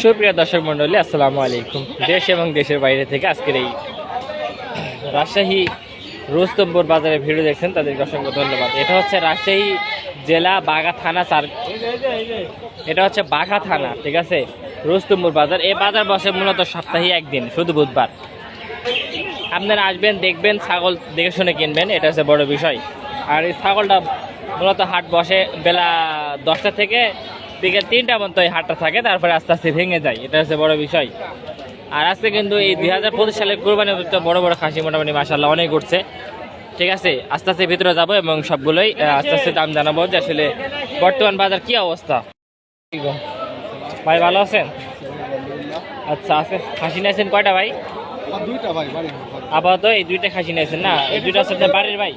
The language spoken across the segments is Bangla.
সুপ্রিয় দর্শক মণ্ডলী, আসসালামু আলাইকুম। দেশ এবং দেশের বাইরে থেকে আজকের এই রাজশাহী রোস্তম্বর বাজারে ভিডিও দেখছেন, তাদেরকে অসংখ্য ধন্যবাদ। এটা হচ্ছে রাজশাহী জেলা বাঘা থানা সার এটা হচ্ছে বাঘা থানা, ঠিক আছে? রোস্তম্বর বাজার। এই বাজার বসে মূলত সপ্তাহে একদিন, শুধু বুধবার। আপনারা আসবেন, দেখবেন, ছাগল দেখে শুনে কিনবেন, এটা হচ্ছে বড় বিষয়। আর এই ছাগলটা মূলত হাট বসে বেলা দশটা থেকে বিকেল তিনটা পর্যন্ত এই হাটটা থাকে তারপরে আস্তে আস্তে ভেঙে যায়। এটা হচ্ছে বড় বিষয়। আর আজকে কিন্তু এই দুই হাজার পঁচিশ সালে কোরবানি উপযুক্ত বড় বড় খাসি মোটামুটি মাসাল্লাহ অনেক উঠছে। ঠিক আছে? আস্তে আস্তে ভিতরে যাব এবং সবগুলোই আস্তে আস্তে দাম জানাব যে আসলে বর্তমান বাজার কি অবস্থা। ভাই ভালো আছেন? আচ্ছা আজকে খাসি নিয়েছেন কয়টা ভাই? আপাতত এই দুইটা খাসি নিয়েছেন না? এই দুইটা হচ্ছে বাড়ির ভাই?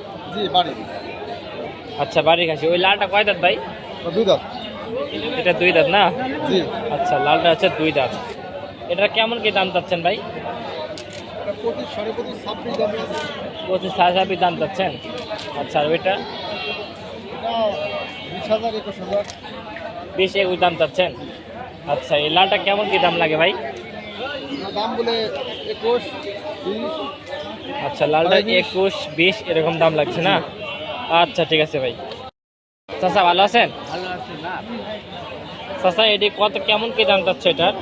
আচ্ছা বাড়ির খাসি। ওই লালটা কয় দাঁত ভাই? দুই দাঁত। এটা দুই দাঁত না? আচ্ছা লালটা হচ্ছে দুই দাঁত। এটা কেমন কি দাম চাচ্ছেন ভাই? পঁচিশ সাড়ে ছাব্বিশ দাম আছে। চাচ্ছেন? আচ্ছা ওইটা? বিশ একুশ বিশ দাম চাচ্ছেন? আচ্ছা এই লালটা কেমন কি দাম লাগে ভাই? দাম বলে একুশ আচ্ছা লালটা একুশ বিশ এরকম দাম লাগছে না? আচ্ছা ঠিক আছে ভাই। চাচা ভালো আছেন? আছে চাচা এটি কত কেমন কি দাম চাচ্ছে এটার?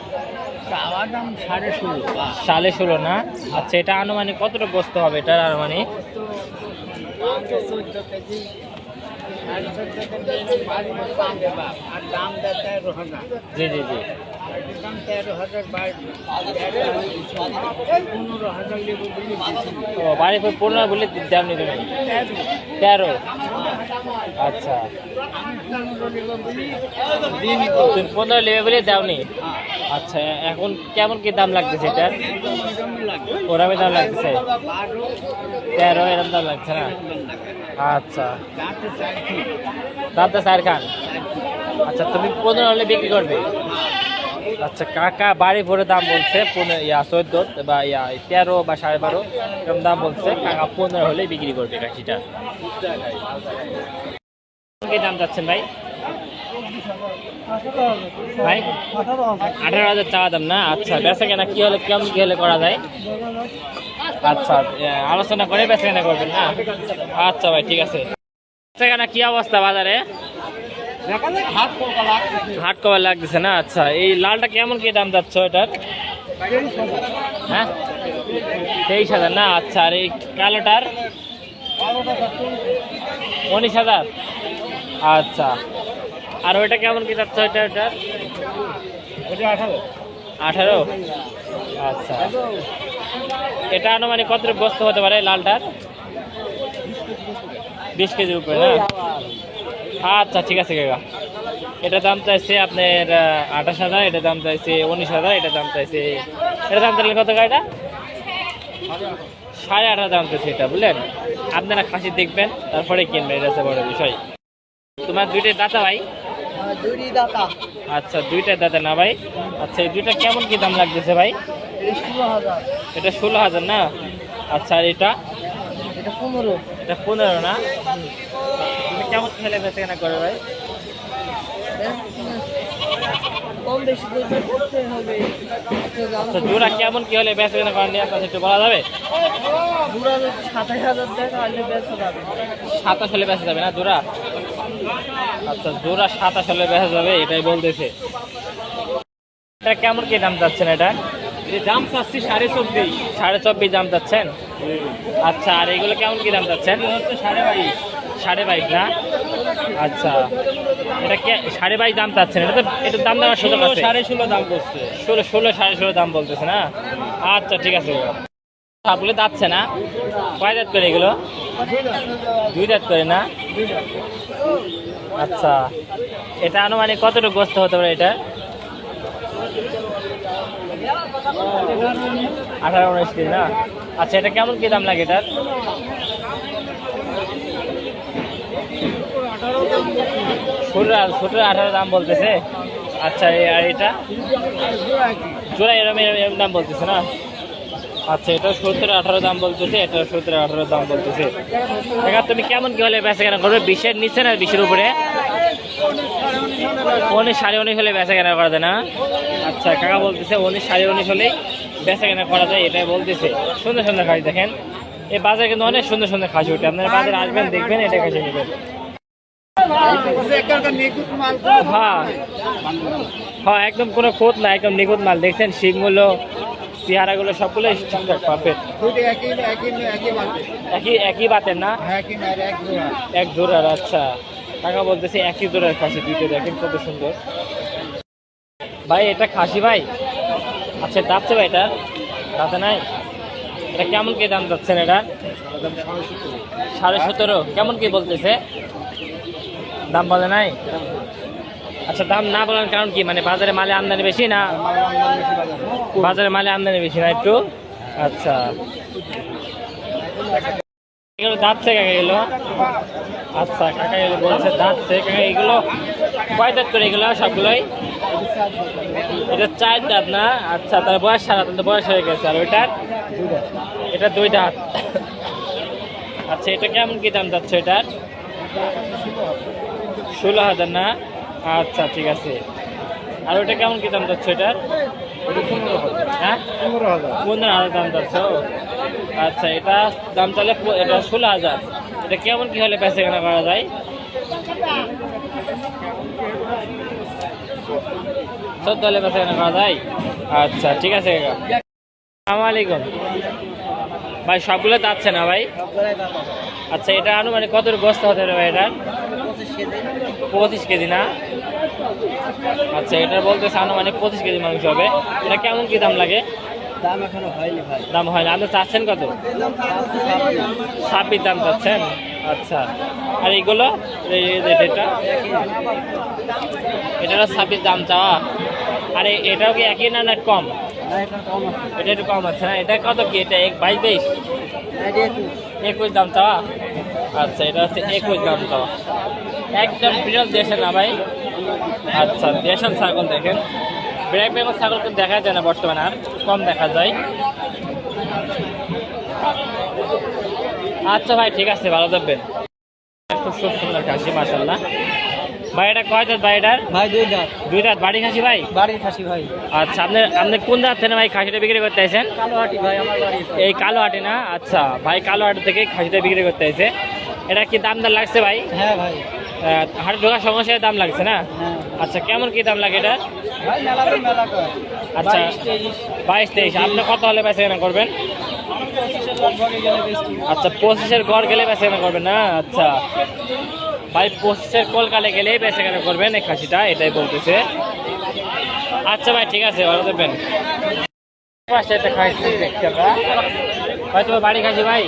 সাড়ে ষোলো সালে ষোলো না? আচ্ছা এটা আনুমানিক কতটা বসতে হবে এটার আনুমানিক? জি জি জি। দাম তেরো হাজার পনেরো হাজার লেবু ও বাড়ি পনেরো বলে দাম নিতে তেরো আচ্ছা পনেরো নেবে বলে দাওনি আচ্ছা এখন কেমন কি দাম লাগতেছে এটার ওরমই দাম লাগতেছে। তেরো এরকম দাম লাগছে না? আচ্ছা। দামটা স্যার খান। আচ্ছা তুমি পনেরো হলে বিক্রি করবে? আচ্ছা কাকা বাড়ি ভরে দাম বলছে পনেরো, ইয়া, চোদ্দ বা ইয়া, তেরো বা সাড়ে বারো, এরকম দাম বলছে। কাকা পনেরো হলে বিক্রি করবে কাশিটা। দাম যাচ্ছেন ভাই? ভাই, আঠারো হাজার টাকা দাম না? আচ্ছা বেচা কেনা কি হলে, কেমন কি হলে করা যায়? আচ্ছা আলোচনা করে বেচা কেনা করবেন না? আচ্ছা ভাই, ঠিক আছে। বেচা কেনা কি অবস্থা বাজারে? হাট কভার লাগতেছে না আচ্ছা। এই লালটা কেমন কি দাম যাচ্ছে এটার হ্যাঁ? তেইশ হাজার না আচ্ছা। আর এই কালোটার? উনিশ হাজার। আচ্ছা। আর ওইটা কেমন কি যাচ্ছে ওইটা, ওইটার? আঠারো। আঠারো আচ্ছা। এটা আনুমানিক কত বস্তু হতে পারে লালটার? বিশ কেজির উপরে, না? আচ্ছা ঠিক আছে কাকা এটা দাম চাইছে আপনার আঠাশ হাজার এটা দাম চাইছে উনিশ হাজার এটা দাম চাইছে এটা দাম চাইলে কত এটা সাড়ে হাজার দাম চাইছে এটা বুঝলেন? আপনারা খাসি দেখবেন তারপরে কিনবেন এটা হচ্ছে বড় বিষয়। তোমার দুইটাই দাতা ভাই? আচ্ছা দুইটা দাদা না ভাই? আচ্ছা এই দুইটা কেমন কি দাম লাগতেছে ভাই? এটা ষোলো হাজার। না? আচ্ছা এটা? এটা পনেরো। এটা পনেরো না? কেমন খেলে বেঁচে কেনা করে ভাই? কম বেশি করতে করতে হবে। আচ্ছা জোড়া কেমন কি হলে বেঁচে কেনা করেন নিয়ে আপনার একটু বলা যাবে? সাতাশ হাজার টাকা আনলে বেচা যাবে। সাতাশ হলে বেঁচে যাবে না জোড়া? আচ্ছা জোড়া সাতাশ হলে বেঁচে যাবে এটাই বলতেছে। এটা কেমন কি দাম চাচ্ছেন এটা? দাম চাচ্ছি সাড়ে চব্বিশ। সাড়ে চব্বিশ দাম চাচ্ছেন? আচ্ছা আর এগুলো কেমন কি দাম চাচ্ছেন? হচ্ছে সাড়ে বাইশ। সাড়ে বাইশ না? আচ্ছা। এটা কে সাড়ে বাইশ দাম চাচ্ছেন। এটা তো এটার দাম দেওয়ার সুযোগ আছে। সাড়ে ষোলো দাম করছে ষোলো ষোলো সাড়ে ষোলো দাম বলতেছে না? আচ্ছা ঠিক আছে। সবগুলো যাচ্ছে না? কয় দাঁত করে এগুলো? দুই দাঁত করে না? আচ্ছা। এটা আনুমানিক কতটুকু গ্রস্ত হতে পারে এটা? আঠারো উনিশ কেজি না? আচ্ছা এটা কেমন কী দাম লাগে এটার? ষোলো ছোটো আঠারো দাম বলতেছে। আচ্ছা আর এটা? জোড়া এরম এরম দাম বলতেছে না? আচ্ছা এটা সত্তর আঠারো দাম বলতেছে, এটা সত্তর আঠারো দাম বলতেছে। দেখা, তুমি কেমন কি হলে বেচা কেনা করবে? বিশের নিচে না বিশের উপরে? উনিশ, সাড়ে উনিশ হলে বেচা কেনা করা যায় না? আচ্ছা কাকা বলতেছে উনিশ, সাড়ে উনিশ হলেই বেচা কেনা করা যায়, এটাই বলতেছে। সুন্দর সুন্দর খাসি দেখেন। এই বাজার কিন্তু অনেক সুন্দর সুন্দর খাসি ওঠে। আপনারা বাজারে আসবেন, দেখবেন, এটা খাসি নেবেন। হ্যাঁ হ্যাঁ একদম কোনো খোঁজ না একদম নিখুঁত মাল। দেখছেন শিংগুলো চেহারাগুলো সবগুলো ঠিকঠাক পারফেক্ট একই একই বাতের না? এক জোড়ার আচ্ছা। টাকা বলতেছে একই জোড়ার খাসি, দুইটা দেখেন কত সুন্দর। ভাই, এটা খাসি ভাই? আচ্ছা দাঁতছে ভাই এটা? দাঁতে নাই? এটা কেমন কি দাম যাচ্ছেন এটা সাড়ে সতেরো। কেমন কি বলতেছে? দাম বলে নাই? আচ্ছা দাম না বলার কারণ কি? মানে বাজারে মালে আমদানি বেশি না? বাজারে মালে আমদানি বেশি না একটু? আচ্ছা। এগুলো দাঁতছে কাকা, এগুলো। আচ্ছা কাকা এগুলো বলছে দাঁতছে কাকা, এগুলো কয় দাঁত করে এগুলো সবগুলোই? এটা চার দাঁত না? আচ্ছা তার বয়স সারা তার বয়স হয়ে গেছে। আর ওইটার? এটা দুই দাঁত। আচ্ছা এটা কেমন কি দাম যাচ্ছে এটার? ষোলো হাজার না? আচ্ছা ঠিক আছে। আর ওটা কেমন কি দাম যাচ্ছে এটার হ্যাঁ? পনেরো হাজার। দাম যাচ্ছে আচ্ছা এটা দাম তাহলে এটা ষোলো হাজার। এটা কেমন কি হলে বেচা কেনা করা যায়? চোদ্দ হলে বেচা কেনা করা যায়? আচ্ছা ঠিক আছে আসসালামু আলাইকুম। ভাই সবগুলো যাচ্ছে না ভাই? আচ্ছা এটা আনুমানিক কত বস্তা হতে পারে ভাই এটা পঁচিশ কেজি না? আচ্ছা এটা বলতেছে আনুমানিক পঁচিশ কেজি মাংস হবে। এটা কেমন কি দাম লাগে? দাম এখনও হয়নি ভাই। দাম হয় না আপনি চাচ্ছেন কত? ছাব্বিশ দাম চাচ্ছেন? আচ্ছা। আর এইগুলো? এই এই এটা এটারও ছাব্বিশ দাম চাওয়া? আর এটাও কি একই না না কম এটা এটা একটু কম আছে না? এটা কত কি? এটা এক বাইশ তেইশ? একুশ। একুশ দাম চাওয়া? আচ্ছা এটা হচ্ছে একুশ দাম চাওয়া। একদম বিরল দেশে না ভাই। আচ্ছা দেশের ছাগল দেখেন। ব্ল্যাক বেঙ্গল ছাগল কিন্তু দেখা যায় না বর্তমানে আর কম দেখা যায়। আচ্ছা ভাই ঠিক আছে ভালো থাকবেন। খুব সুন্দর খাসি মাসাল্লাহ ভাই এটা কয় দাঁত ভাই এটার? ভাই দুই দাঁত। দুই দাঁত বাড়ি খাসি ভাই? বাড়ির খাসি ভাই। আচ্ছা আপনি আপনি কোন দাঁত থেকে ভাই খাসিটা বিক্রি করতে আছেন কালোহাটি ভাই আমার বাড়ি এই কালো হাটে না? আচ্ছা ভাই কালো হাট থেকে খাসিটা বিক্রি করতে আছে এটা কি দাম দাম লাগছে ভাই? হ্যাঁ ভাই। হাটে ঢোকার সমস্যায় দাম লাগছে না? হ্যাঁ। আচ্ছা কেমন কি দাম লাগে এটা আচ্ছা বাইশ, তেইশ, আপনি কত হলে বেচা কেনা করবেন। আচ্ছা পঁচিশের গড় গেলে বেচা কেনা করবেন না? আচ্ছা। ভাই পঁচিশের কলকালে গেলেই বেচা কেনা করবেন এই খাসিটা এটাই বলতেছে। আচ্ছা ভাই ঠিক আছে ভালো থাকবেন। পাশে একটা খাসি দেখছি আমরা। ভাই তোমার বাড়ি খাসি ভাই?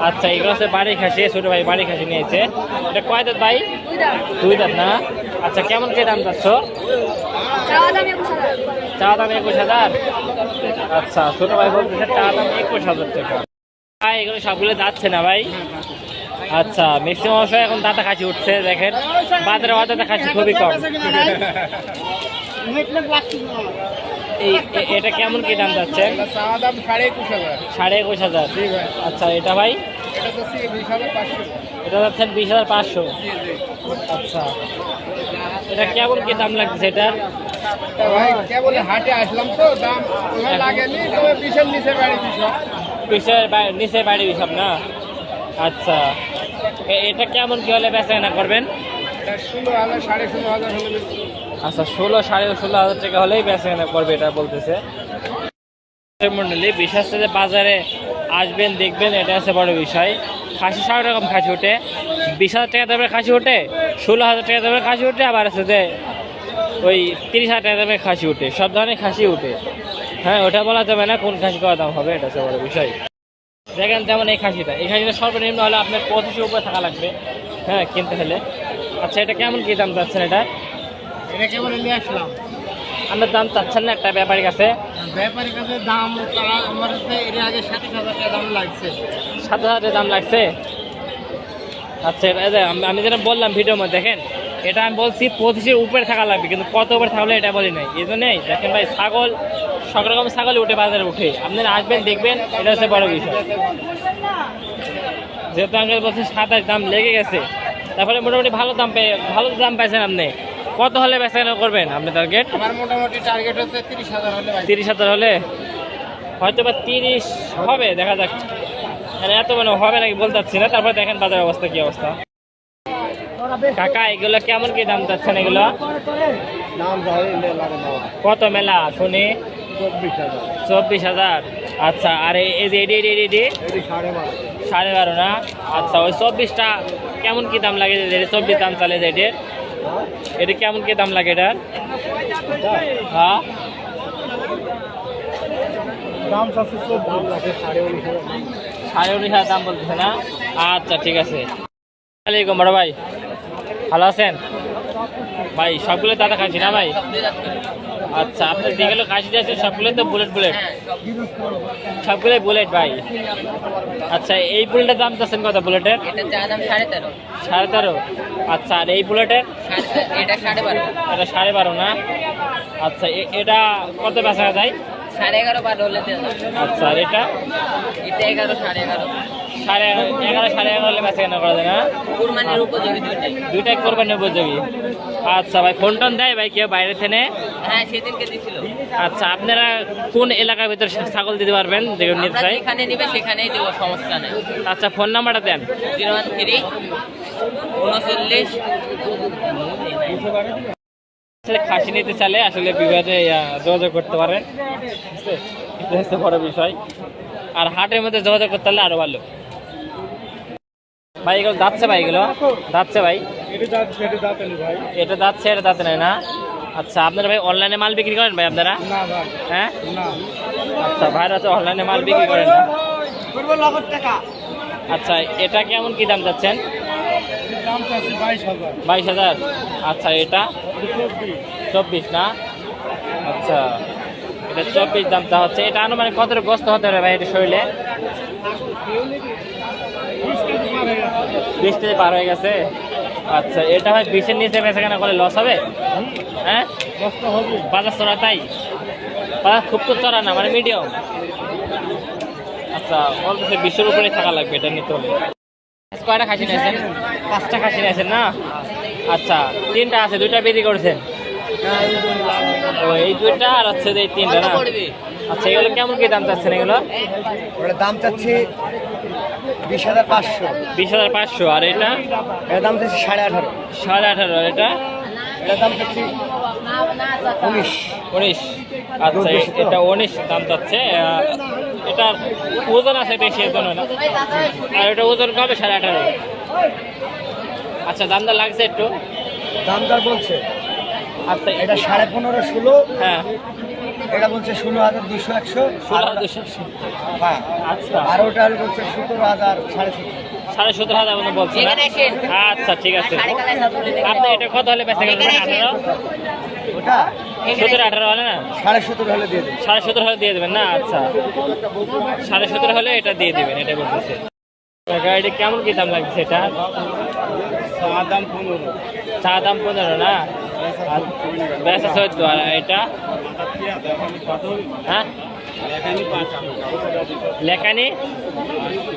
আচ্ছা এগুলো হচ্ছে বাড়ি খাসি ছোট ভাই বাড়ি খাসি নিয়েছে এটা কয় দাঁত ভাই দুই দাঁত না আচ্ছা কেমন কে দাম একুশ চা দাম একুশ হাজার আচ্ছা ছোট ভাই বলতেছে চা দাম একুশ হাজার টাকা ভাই এগুলো সবগুলো যাচ্ছে না ভাই আচ্ছা ম্যাক্সিমাম অবশ্যই এখন দাঁতা খাসি উঠছে দেখেন বাজারে অদাতা খাসি খুবই কম এটা কেমন কি দাম যাচ্ছে? সাড়ে একুশ হাজার। আচ্ছা এটা ভাই? এটা যাচ্ছেন বিশ হাজার পাঁচশো। আচ্ছা। এটা কেমন কি দাম লাগছে এটার? কেবল হাটে আসলাম তো দাম নিচে বাড়ি সব না? আচ্ছা। এটা কেমন কি হলে বেচা কেনা করবেন সাড়ে ষোলো হাজার হলে। আচ্ছা ষোলো, সাড়ে ষোলো হাজার টাকা হলেই বেচা কেনা করবে এটা বলতেছে। মন্ডলী বিশেষ যে বাজারে আসবেন, দেখবেন, এটা আছে বড় বিষয়। খাসি সব রকম খাসি ওঠে। বিশ হাজার টাকা দামের খাসি ওঠে, ষোলো হাজার টাকা দামের খাসি ওঠে, আবার আছে যে ওই তিরিশ হাজার টাকা দামের খাসি ওঠে, সব ধরনের খাসি ওঠে। হ্যাঁ ওটা বলা যাবে না কোন খাসি কত দাম হবে, এটা হচ্ছে বড় বিষয়। দেখেন যেমন এই খাসিটা এই খাসিটা সর্বনিম্ন হলে আপনার পঁচিশের উপরে থাকা লাগবে। হ্যাঁ কিনতে হলে। আচ্ছা এটা কেমন কী দাম চাচ্ছেন এটা? এটা কেবল নিয়ে আসলাম। আপনার দাম চাচ্ছেন না একটা ব্যাপারীর কাছে? ব্যাপারীর কাছে দাম তারা আমার কাছে এর আগে সাতাশ হাজার টাকা দাম লাগছে। সাত হাজার টাকা দাম লাগছে? আচ্ছা আমি যেটা বললাম ভিডিওর মধ্যে দেখেন এটা আমি বলছি পঁচিশের উপরে থাকা লাগবে কিন্তু কত উপরে থাকলে এটা বলি নাই। এই জন্যই দেখেন ভাই ছাগল সব রকম ছাগল উঠে বাজারে উঠে। আপনারা আসবেন দেখবেন এটা হচ্ছে বড় বিষয়। যেহেতু আঙ্কেল বলছে সাতাশ দাম লেগে গেছে তারপরে মোটামুটি ভালো দাম পেয়ে ভালো দাম পাইছেন আপনি। কত হলে বেচা কেনা করবেন আপনি টার্গেট আমার মোটামুটি টার্গেট হচ্ছে তিরিশ হাজার হলে ভাই তিরিশ হাজার হলে? হয়তো বা তিরিশ হবে দেখা যাক। মানে এত মানে হবে নাকি বলতে পারছি না তারপরে দেখেন বাজার অবস্থা কি অবস্থা। কাকা এগুলো কেমন কি দাম চাচ্ছেন এগুলো? নাম যাবে লাগে না কত মেলা শুনি? চব্বিশ হাজার। আচ্ছা আর এই যে এডি এডি এডি সাড়ে বারো। না? আচ্ছা ওই চব্বিশটা কেমন কি দাম লাগে যে চব্বিশ দাম চালে যে এটির? এটা কেমন কে দাম লাগে এটার? হ্যাঁ? দাম সাড়ে উনিশ হাজার সাড়ে উনিশ হাজার দাম বলতেছে না? আচ্ছা ঠিক আছে। আলাইকুম বড় ভাই। ভালো আছেন? ভাই সবগুলো দাদা খাচ্ছি না ভাই? আচ্ছা আপনার যেগুলো খাসি আছে সবগুলো তো বুলেট বুলেট সবগুলোই বুলেট ভাই। আচ্ছা এই বুলেটের দাম চাচ্ছেন কত বুলেটের সাড়ে তেরো। আচ্ছা আর এই বুলেটের এটা সাড়ে বারো। না? আচ্ছা এটা কত বেচা যায়? সাড়ে এগারো বারো হলে আচ্ছা আর এটা? এটা এগারো সাড়ে এগারো। সাড়ে এগারো সাড়ে এগারো হলে বেচা কেনা করা যায় না? কুরবানির উপযোগী দুইটাই। দুইটাই করবেন উপযোগী। আচ্ছা ভাই ফোন টোন দেয় ভাই কেউ বাইরে থেকে? হ্যাঁ সেদিনকে দিছিল। আচ্ছা আপনারা কোন এলাকার ভিতরে ছাগল দিতে পারবেন? যেগুলো নিতে চাই যেখানে নিবে সেখানেই দেবো সমস্যা নেই। আচ্ছা ফোন নাম্বারটা দেন। জিরো ওয়ান থ্রি উনচল্লিশ। খাসি নিতে চালে আসলে বিভাগে আহ, যোগাযোগ করতে পারেন। এটা হচ্ছে বড় বিষয়। আর হাটের মধ্যে যোগাযোগ করতে পারলে আরও ভালো। ভাই এগুলো যাচ্ছে ভাই এগুলো? যাচ্ছে ভাই? এটি যাচ্ছে এটি যাচ্ছে নাই না? আচ্ছা আপনারা ভাই অনলাইনে মাল বিক্রি করেন ভাই আপনারা? হ্যাঁ? আচ্ছা ভাইরা তো অনলাইনে মাল বিক্রি করেন না? আচ্ছা এটা কেমন কি দাম যাচ্ছেন বাইশ হাজার। আচ্ছা এটা? চব্বিশ। না? আচ্ছা এটা চব্বিশ দাম তা হচ্ছে। এটা আনুমানিক কত গ্রস্ত হতে পারে ভাই এটা শরীরে? কেজি পার হয়ে গেছে। আচ্ছা এটা হয় বিশের নিচে বেচা কেনা করলে লস হবে? হ্যাঁ? বাজার চড়া তাই? বাজার খুব তো চড়া না মানে মিডিয়াম আচ্ছা বলতেছে বিশের উপরে থাকা লাগবে এটা নিতে হলে। কয়টা খাসি নিয়েছেন পাঁচটা খাসি নিয়েছেন না? আচ্ছা তিনটা আছে, দুইটা বিক্রি করেছেন? ও, এই দুইটা আর হচ্ছে এই তিনটা না? আচ্ছা এগুলো কেমন কি দাম চাচ্ছেন এগুলো দাম চাচ্ছি বিশ হাজার পাঁচশো। বিশ হাজার পাঁচশো আর এটা? এটার দাম চাচ্ছি সাড়ে আঠারো। সাড়ে আঠারো আর এটা? এটার দাম চাচ্ছি উনিশ। উনিশ। আচ্ছা এটা উনিশ দাম আহ, এটার ওজন আছে বেশি এর জন্য আর এটা ওজন কবে? সাড়ে আঠারো। আচ্ছা দামটা লাগছে একটু? দামদার বলছে। আচ্ছা এটা সাড়ে পনেরো ষোলো। হ্যাঁ। এটা বলছে ষোলো হাজার দুশো একশো। হ্যাঁ আচ্ছা। আর ওটা বলছে সতেরো হাজার সাড়ে সতেরো। সাড়ে সতেরো হাজার মতো বলছে না? এখানে আসেন। আচ্ছা ঠিক আছে। আপনি এটা কত হলে বেঁচে গেলেন আঠারো ওটা? সতেরো আঠারো হলে না? সাড়ে সতেরো হলে দিয়ে দেবে সাড়ে সতেরো হলে দিয়ে দেবেন না? আচ্ছা। সাড়ে সতেরো হলে এটা দিয়ে দেবেন এটা বলতেছে। গাড়িটা কেমন কি দাম লাগছে এটা? দাম পনেরো। চা দাম পনেরো না? বেসা চোদ্দ আর এটা? হ্যাঁ? লেখানি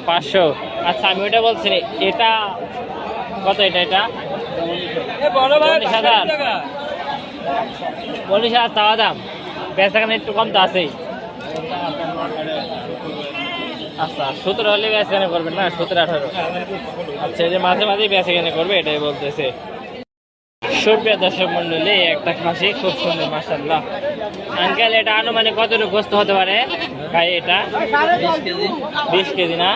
পাঁচশো। আচ্ছা আমি ওটা বলছি এটা কত এটা এটা? উনিশ হাজার। উনিশ হাজার চাওয়া দাম। বেচাখানে একটু কম তো আছেই। আচ্ছা সতেরো হলে বেচাখানে করবেন না? সতেরো আঠারো। আচ্ছা এই যে মাঝে মাঝেই বেচাখানে করবে এটাই বলতেছে। সুপ্রিয় দর্শক মন্ডলী একটা খাসি খুব সুন্দর মাসাল্লাহ আঙ্কেল, এটা আনুমানিক কতটুকু গোস্ত হতে পারে? ভাই, এটা বিশ কেজি না?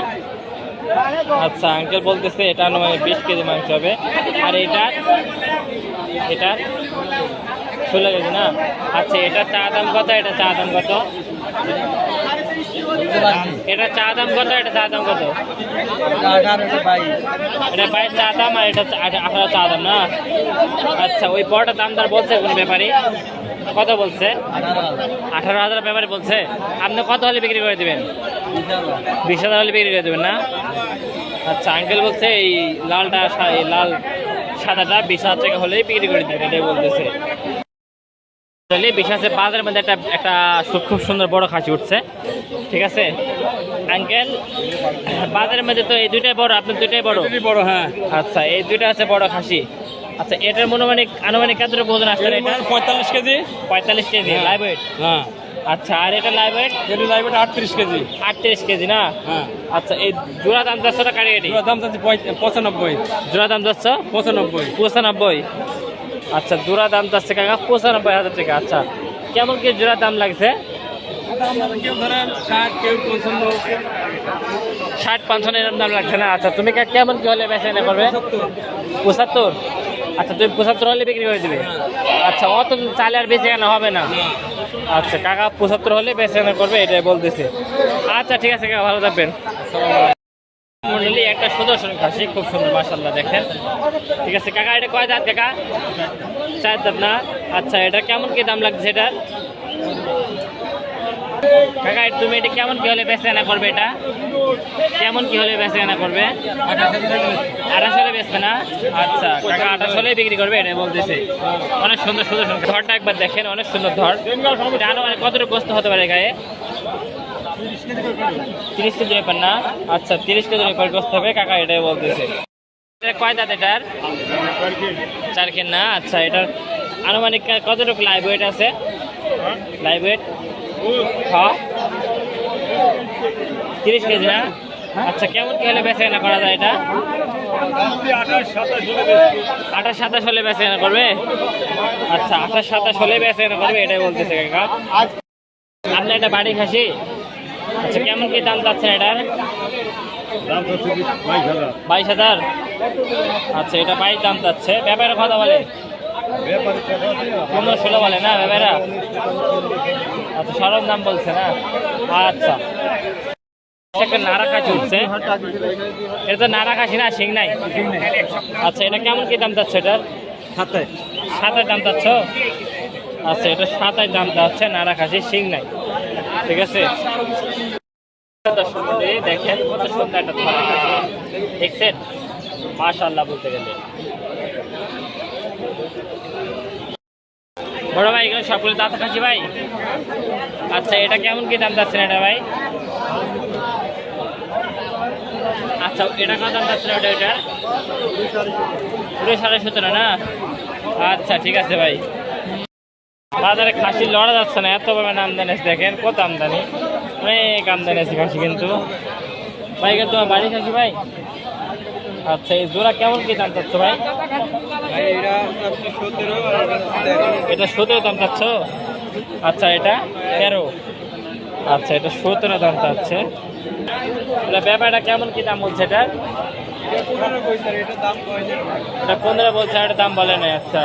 আচ্ছা আঙ্কেল বলতেছে এটা আনুমানিক বিশ কেজি মাংস হবে। আর এটা এটা ষোলো কেজি না? আচ্ছা এটা চা দাম কত? এটা চা দাম কত? এটা চা দাম কত? এটা চা দাম কত? এটা বাইশ। চা দাম আর এটা আঠারো চা দাম না? আচ্ছা ওই বড়টা দামদার বলছে কোন ব্যাপারী? কত বলছে? আঠারো হাজার। ব্যাপারে বলছে? আপনি কত হলে বিক্রি করে দেবেন? বিশ হাজার। হলে বিক্রি করে দেবেন না? আচ্ছা আঙ্কেল বলছে এই লালটা লাল সাদাটা বিশ হাজার টাকা হলেই বিক্রি করে দেবেন এটাই বলতেছে। তাহলে বিশ্বাসে বাজারের মধ্যে একটা একটা খুব সুন্দর বড় খাসি উঠছে। ঠিক আছে? আঙ্কেল বাজারের মধ্যে তো এই দুইটাই বড় আপনার দুইটাই বড়? বড় হ্যাঁ। আচ্ছা এই দুইটা আছে বড় খাসি। আচ্ছা এটার মনোমানিক আনুমানিক কতটুকু ওজন আসছে এটা? পঁয়তাল্লিশ কেজি। পঁয়তাল্লিশ কেজি লাইভ ওয়েট হ্যাঁ। আচ্ছা আর এটা লাইভ ওয়েট এটি লাইভটা আটত্রিশ কেজি। আটত্রিশ কেজি না? হ্যাঁ। আচ্ছা এই জোড়া দাম চারশো টাকা রেডি এগুলোর দাম পঁয়- পঁচানব্বই। জোড়া দাম চারশো পঁচানব্বই। পঁচানব্বই। আচ্ছা জোড়া দাম চাচ্ছে কাকা, পঁচানব্বই হাজার টাকা আচ্ছা। কেমন কি জোড়া দাম লাগছে? ষাট পঞ্চান্ন এরকম দাম লাগছে না? আচ্ছা তুমি কেমন কি হলে বেচা করবে? পঁচাত্তর? আচ্ছা তুমি পঁচাত্তর হলে বিক্রি করে দিবে? আচ্ছা অত চালে আর বেশি কেনা হবে না? আচ্ছা কাকা, পঁচাত্তর হলে বেচা কেনা করবে, এটাই বলতেছে। আচ্ছা ঠিক আছে কাকা, ভালো থাকবেন। মন্ডলী একটা খুব সুন্দর ঠিক আছে, কাকা, এটা আচ্ছা এটা কেমন কি দাম লাগছে কাকা তুমি এটা কেমন কি হলে করবে এটা? কেমন কি হলে করবে? বেচবে না? আচ্ছা কাকা বিক্রি করবে এটা বলতেছে। অনেক সুন্দর সুন্দর ধরটা একবার দেখেন, অনেক সুন্দর ধর। জানো মানে কতটুকু গোস্ত হতে পারে গায়ে? তিরিশ কেজি ব্যাপার না? আচ্ছা তিরিশ কেজি ব্যাপার গোস্ত হবে, কাকা এটাই বলতেছে। কয় দাঁত এটার? কেন না? আচ্ছা এটার আনুমানিক কতটুকু লাইভ ওয়েট আছে? লাইভ ওয়েট হ্যাঁ তিরিশ কেজি না? আচ্ছা কেমন কি হলে বেচা কেনা করা যায় এটা? আঠাশ, সাতাশ হলে বেচা কেনা করবে? আচ্ছা আঠাশ, সাতাশ হলে বেচা কেনা করবে, এটাই বলতেছে কাকা। আপনার এটা বাড়ি খাসি? আচ্ছা কেমন কি দাম চাচ্ছেন এটার? বাইশ হাজার। আচ্ছা এটা বাইশ দাম চাচ্ছে। ব্যাপারে কথা বলে পনেরো ষোলো বলে না ব্যাপারা? আচ্ছা সরম দাম বলছে না? আচ্ছা। একটা নাড়া খাসি উঠছে এটা তো নাড়া খাসি না শিং নাই? আচ্ছা এটা কেমন কি দাম চাচ্ছে এটার? সাতাশ। সাতাশ দাম চাচ্ছ? আচ্ছা এটা সাতাশ দাম চাচ্ছে নাড়া খাসি শিং নাই। ঠিক আছে? দেখেন কত সুন্দর একটা ধরা দেখছেন? মাশাল্লাহ বলতে গেলে। বড় ভাই, এগুলো সবগুলো দাঁত খাসি ভাই? আচ্ছা এটা কেমন কি দাম যাচ্ছে এটা ভাই? আচ্ছা এটা কত দাম যাচ্ছে ওটা এটা পুরো সাড়ে সতেরো না? আচ্ছা ঠিক আছে ভাই। বাজারে খাসি লড়া যাচ্ছে না, এত পরিমাণে আমদানি দেখেন, কত আমদানি। অনেক আমদানি আছে খাসি কিন্তু। ভাই তোমার বাড়ি খাসি ভাই? আচ্ছা এই জোড়া কেমন কি দাম চাচ্ছ ভাই? এটা সতেরো দাম চাচ্ছ? আচ্ছা এটা তেরো। আচ্ছা এটা সতেরো দাম চাচ্ছে। ব্যাপারটা কেমন কি দাম বলছে এটা এটা পনেরো বলছে আর এটা দাম বলে না আচ্ছা।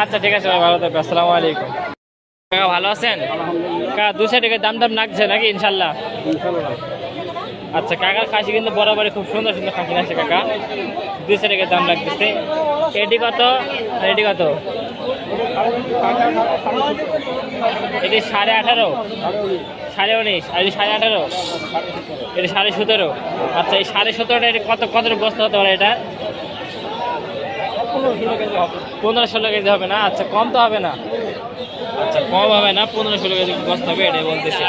আচ্ছা ঠিক আছে ভাই ভালো থাকবে আসসালামু আলাইকুম। কাকা ভালো আছেন? কাকা দুশো টাকার দাম দাম লাগছে নাকি ইনশাল্লাহ আচ্ছা কাকার খাসি কিন্তু বরাবরই খুব সুন্দর সুন্দর খাসি আছে কাকা। দুশো টাকার দাম লাগতেছে এটি কত? এটি কত? এটি সাড়ে আঠারো। সাড়ে উনিশ। আর সাড়ে আঠারো? এটি সাড়ে সতেরো। আচ্ছা এই সাড়ে সতেরোটা এটি কত কত বস্তা হতে পারে এটা? পনেরো ষোলো কেজি হবে। না? আচ্ছা কম তো হবে না। আচ্ছা কম হবে না পনেরো ষোলো কেজি বস্তা হবে এটাই বলতেছে।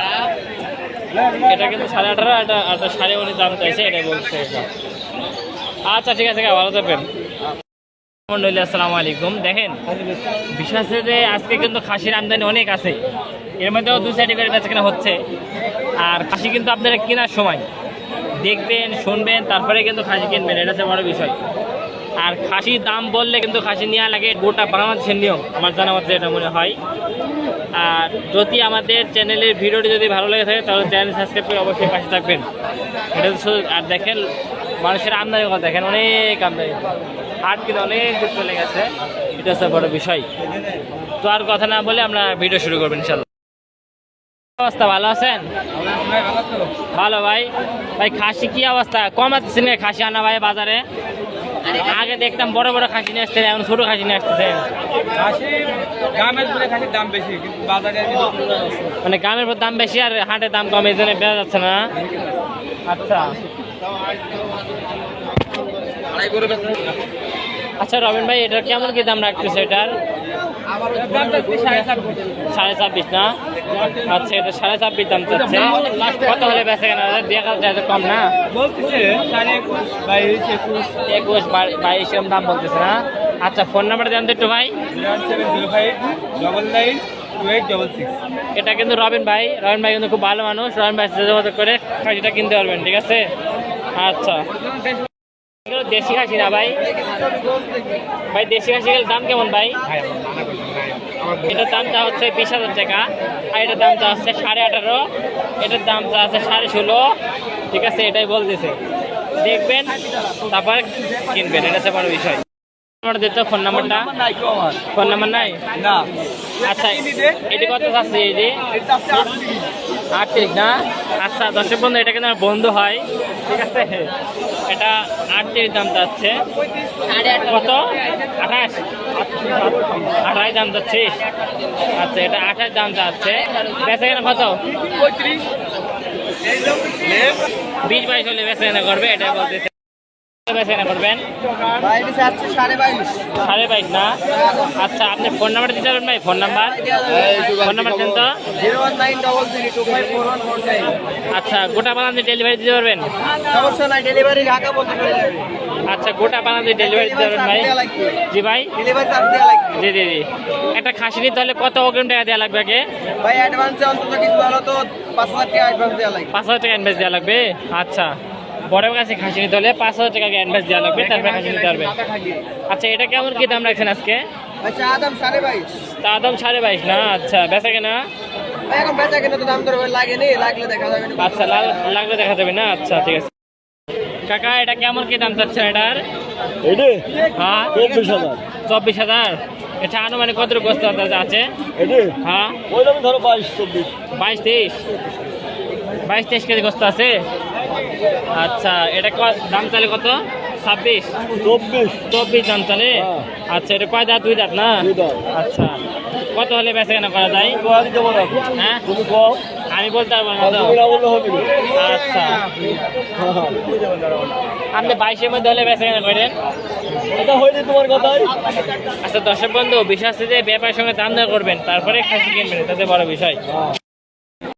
এটা কিন্তু সাড়ে আঠারো এটা এটা সাড়ে উনিশ দাম চাইছে এটাই বলছে। আচ্ছা ঠিক আছে ভালো থাকবেন। আসসালামু আলাইকুম। দেখেন বিশ্বাস যে আজকে কিন্তু খাসির আমদানি অনেক আছে। এর মধ্যেও দু সাইডে করে বেচা কেনা হচ্ছে। আর খাসি কিন্তু আপনারা কেনার সময় দেখবেন, শুনবেন, তারপরে কিন্তু খাসি কিনবেন, এটা হচ্ছে বড় বিষয়। আর খাসি দাম বললে কিন্তু খাসি নেওয়া লাগে, গোটা বাংলাদেশের নিয়ম, আমার জানা মতে এটা মনে হয়। আর যদি আমাদের চ্যানেলের ভিডিওটি যদি ভালো লেগে থাকে, তাহলে চ্যানেল সাবস্ক্রাইব করে অবশ্যই পাশে থাকবেন। এটা তো আর দেখেন, মানুষের আমদানি কথা, দেখেন অনেক আমদানি। হাট কিন্তু অনেক দূর চলে গেছে, এটা হচ্ছে বড় বিষয়। তো আর কথা না বলে আমরা ভিডিও শুরু করবেন ইনশাল্লাহ। অবস্থা ভালো আছেন? ভালো ভাই। ভাই খাসি কি অবস্থা? কমাচ্ছেন না খাসি আনা ভাই বাজারে? আগে দেখতাম বড় বড় খাসি নিয়ে আসতেন এখন ছোট খাসি নিয়ে আসতেছেন মানে গ্রামের উপর দাম বেশি আর হাটের দাম কম এই জন্য বেড়া যাচ্ছে না? আচ্ছা। আচ্ছা রবিন ভাই এটার কেমন কি দাম রাখতেছে এটার? সাড়ে ছাব্বিশ না? আচ্ছা এটা সাড়ে ছাব্বিশ দাম চাচ্ছে। কত হলে বেচা কেনা? দেখা যায় তো কম না? একুশ বাইশ এরকম দাম বলতেছে না? আচ্ছা ফোন নাম্বারটা জানতো একটু ভাই। এটা কিন্তু রবিন ভাই। রবিন ভাই কিন্তু খুব ভালো মানুষ। রবিন ভাই যোগাযোগ করে খাসিটা কিনতে পারবেন ঠিক আছে? আচ্ছা। এগুলো দেশি খাসি না ভাই? ভাই দেশি খাসি দাম কেমন ভাই? এটার দামটা হচ্ছে বিশ হাজার টাকা। আর এটার দামটা হচ্ছে সাড়ে আঠারো। এটার দামটা আছে সাড়ে ষোলো। ঠিক আছে এটাই বলতেছে। দেখবেন তারপর কিনবেন। এটা হচ্ছে বড় বিষয়। দিত ফোন নাম্বারটা? ফোন নাম্বার নাই? না। আচ্ছা এটি কত চাচ্ছে এটি? আটত্রিশ না? আচ্ছা দর্শক বন্ধু এটা কিন্তু আমার বন্ধু হয়। ঠিক আছে? এটা আটত্রিশ দাম যাচ্ছে। কত? আঠাশ। আঠাশ দাম যাচ্ছে আচ্ছা এটা আঠাশ দাম যাচ্ছে। বেঁচে গেলে কত? বিশ বাইশ হলে বেঁচে কেনা করবে এটা বলতেছে। করবেন? সাড়ে বাইশ। না? আচ্ছা আপনি ফোন নাম্বার দিতে পারবেন ভাই? Phone number? ফোন নাম্বার দেন তো। আচ্ছা গোটা বানাতে ডেলিভারি দিতে পারবেন? সমস্যা নাই ডেলিভারি ঢাকা বলতে আচ্ছা গোটা বানাতে ডেলিভারি দিতে পারবেন ভাই? জি ভাই। জি জি জি। একটা খাসি নিতে হলে কত অগ্রিম টাকা দেওয়া লাগবে আগে? ভাই অ্যাডভান্সে অন্তত কিছু ভালো তো পাঁচ হাজার টাকা অ্যাডভান্স দেওয়া লাগবে। পাঁচ হাজার টাকা ইনভেস্ট দেওয়া লাগবে? আচ্ছা। বড় কাছে খাসি নিতে হলে পাঁচ হাজার টাকা ইনভেস্ট দেওয়া লাগবে তারপরে খাসি নিতে পারবে আচ্ছা এটা কেমন কি দাম রাখছেন আজকে? চা সাড়ে বাইশ। না? আচ্ছা বেচা কেনা? ভাই এখন বেচা কিনা তো দাম দর লাগেনি লাগলে দেখা যাবে। না আচ্ছা লাগলে দেখা যাবে না? আচ্ছা ঠিক আছে। কাকা এটা কেমন কি দাম চাচ্ছেন এটার? এটি হ্যাঁ। চব্বিশ হাজার। চব্বিশ হাজার? এটা আনুমানিক কত গোস্ত আছে? হ্যাঁ। ওই ধরো বাইশ চব্বিশ। বাইশ তেইশ। বাইশ তেইশ কেজি গোস্ত আছে? আচ্ছা এটা দাম তাহলে কত? ছাব্বিশ? চব্বিশ। চব্বিশ দাম তাহলে? হ্যাঁ। আচ্ছা এটা কয় দাঁত? দুই দাঁত না? আচ্ছা কত হলে বেচা কেনা করা যায়? হ্যাঁ? আমি বলতে পারব না আচ্ছা। আপনি বাইশের মধ্যে হলে বেচা কেনা করেন? আচ্ছা দর্শক বন্ধু বিশ্বাস যে ব্যাপারের সঙ্গে দাম দর করবেন তারপরে খাসি কিনবেন তাতে বড় বিষয়। হ্যাঁ।